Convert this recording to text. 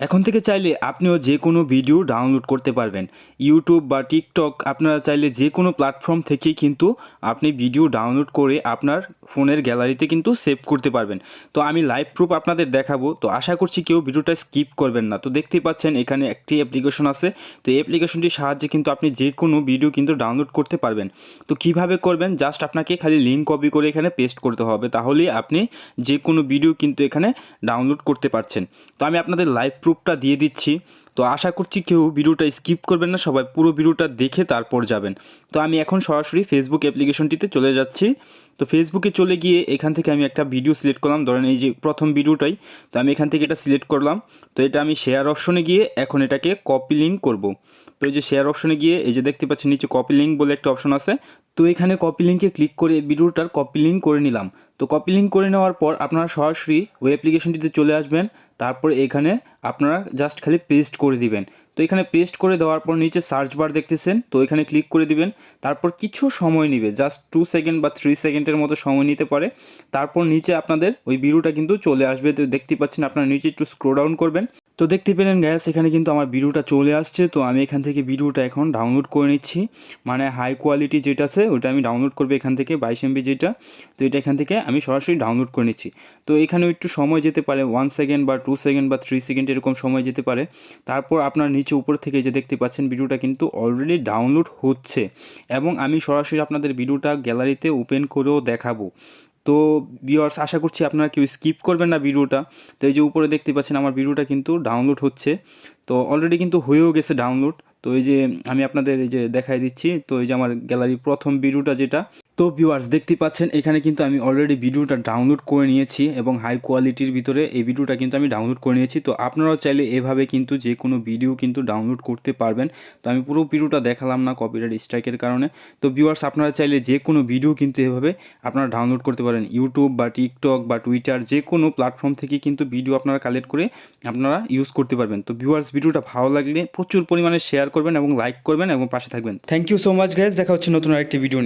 এখন থেকে চাইলে আপনিও যে কোনো ভিডিও ডাউনলোড করতে পারবেন। ইউটিউব বা টিকটক আপনারা চাইলে যে কোনো প্ল্যাটফর্ম থেকে কিন্তু আপনি ভিডিও ডাউনলোড করে আপনার ফোনের গ্যালারিতে কিন্তু সেভ করতে পারবেন। তো আমি লাইভ প্রুফ আপনাদের দেখাবো। তো আশা করছি কেউ ভিডিওটা স্কিপ করবেন না। তো দেখতেই পাচ্ছেন, এখানে একটি অ্যাপ্লিকেশন আছে। তো এই অ্যাপ্লিকেশনটির সাহায্যে কিন্তু আপনি যে কোনো ভিডিও কিন্তু ডাউনলোড করতে পারবেন। তো কীভাবে করবেন? জাস্ট আপনাকে খালি লিঙ্ক কপি করে এখানে পেস্ট করতে হবে। তাহলেই আপনি যে কোনো ভিডিও কিন্তু এখানে ডাউনলোড করতে পারছেন। তো আমি আপনাদের লাইভ প্রুফটা দিয়ে দিচ্ছি। তো আশা করছি কেউ ভিডিওটা স্কিপ করবেন না। সবাই পুরো ভিডিওটা দেখে তারপর যাবেন। তো আমি এখন সরাসরি ফেসবুক অ্যাপ্লিকেশনটিতে চলে যাচ্ছি। তো ফেসবুকে চলে গিয়ে এখান থেকে আমি একটা ভিডিও সিলেক্ট করলাম। ধরেন এই যে প্রথম ভিডিওটাই তো আমি এখান থেকে এটা সিলেক্ট করলাম। তো এটা আমি শেয়ার অপশনে গিয়ে এখন এটাকে কপি লিঙ্ক করব। তো এই যে শেয়ার অপশনে গিয়ে এই যে দেখতে পাচ্ছি নিচে কপি লিঙ্ক বলে একটা অপশন আছে। তো এখানে কপি লিঙ্কে ক্লিক করে ভিডিওটার কপি লিঙ্ক করে নিলাম। তো কপি লিঙ্ক করে নেওয়ার পর আপনারা সরাসরি ওই অ্যাপ্লিকেশনটিতে চলে আসবেন। তারপর এখানে আপনারা জাস্ট খালি পেস্ট করে দিবেন। তো এখানে পেস্ট করে দেওয়ার পর নিচে সার্চ বার দেখতেছেন, তো এখানে ক্লিক করে দিবেন। তারপর কিছু সময় নেবে জাস্ট টু সেকেন্ড বা থ্রি সেকেন্ডের মতো সময় নিতে পারে। তারপর নিচে আপনাদের ওই বিরুটা কিন্তু চলে আসবে। তো দেখতে পাচ্ছেন আপনারা নিচে একটু স্ক্রো ডাউন করবেন। তো দেখতে পেলেন গ্যাস এখানে কিন্তু আমার ভিডিওটা চলে আসছে। তো আমি এখান থেকে ভিডিওটা এখন ডাউনলোড করে নিচ্ছি। মানে হাই কোয়ালিটি যেটা আছে, ওটা আমি ডাউনলোড করব এখান থেকে, বাইশ এমবি যেটা। তো এটা এখান থেকে আমি সরাসরি ডাউনলোড করে নিচ্ছি। তো এখানেও একটু সময় যেতে পারে ওয়ান সেকেন্ড বা টু সেকেন্ড বা থ্রি সেকেন্ড এরকম সময় যেতে পারে। তারপর আপনার নিচে উপর থেকে যে দেখতে পাচ্ছেন, ভিডিওটা কিন্তু অলরেডি ডাউনলোড হচ্ছে। এবং আমি সরাসরি আপনাদের ভিডিওটা গ্যালারিতে ওপেন করেও দেখাবো। তো ভিওয়ার্স আশা করছি আপনারা কেউ স্কিপ করবেন না ভিডিওটা তো এই যে উপরে দেখতে পাচ্ছেন, আমার ভিডিওটা কিন্তু ডাউনলোড হচ্ছে। তো অলরেডি কিন্তু হয়েও গেছে ডাউনলোড তো এই যে আমি আপনাদের এই যে দেখাই দিচ্ছি, তো এই যে আমার গ্যালারি প্রথম ভিডিওটা যেটা তো ভিউয়ার্স দেখতে পাচ্ছেন, এখানে কিন্তু আমি অলরেডি ভিডিওটা ডাউনলোড করে নিয়েছি এবং হাই কোয়ালিটির ভিতরে এই ভিডিওটা কিন্তু আমি ডাউনলোড করে নিয়েছি। তো আপনারাও চাইলে এভাবে কিন্তু যে কোনো ভিডিও কিন্তু ডাউনলোড করতে পারবেন। তো আমি পুরো ভিডিওটা দেখালাম না কপিরাইট স্ট্রাইকের কারণে। তো ভিউয়ার্স আপনারা চাইলে যে কোনো ভিডিও কিন্তু এভাবে আপনারা ডাউনলোড করতে পারেন। ইউটিউব বা টিকটক বা টুইটার যে কোনো প্ল্যাটফর্ম থেকে কিন্তু ভিডিও আপনারা কালেক্ট করে আপনারা ইউজ করতে পারবেন। তো ভিউয়ার্স ভিডিওটা ভালো লাগলে প্রচুর পরিমাণে শেয়ার করবেন এবং লাইক করবেন এবং পাশে থাকবেন। Thank you so much guys দেখা হচ্ছে নতুন আরেকটি ভিডিও নিয়ে।